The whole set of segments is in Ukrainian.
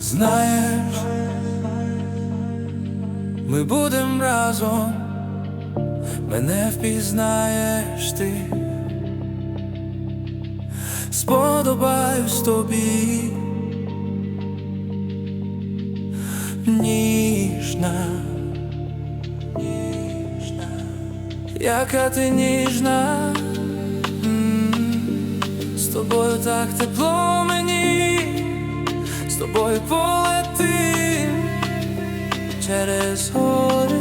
Знаєш, ми будем разом, мене впізнаєш ти, сподобаюсь тобі, ніжна, ніжна, яка ти ніжна, з тобою так тепло полетим через гори.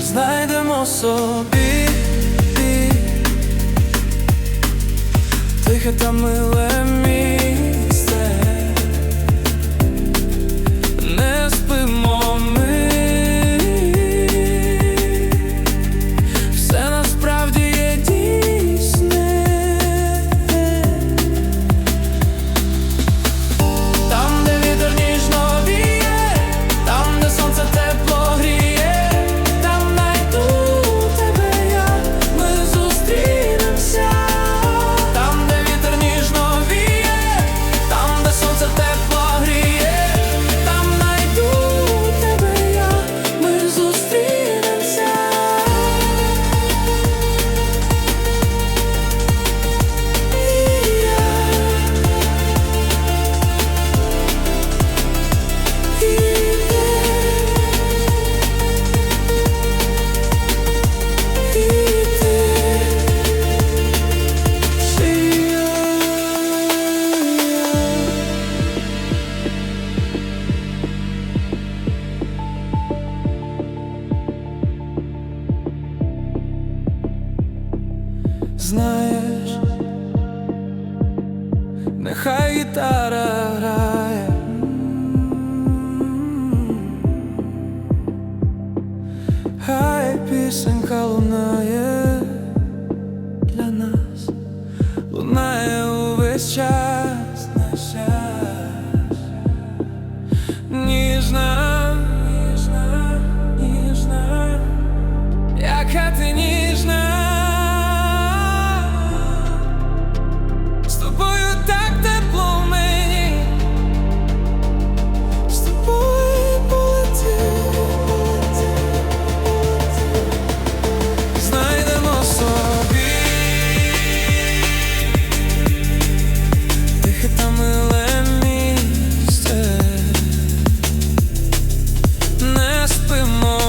Знайдемо собі тихе та миле Знаєш, нехай гітара грає, хай пісенька лунає whisper more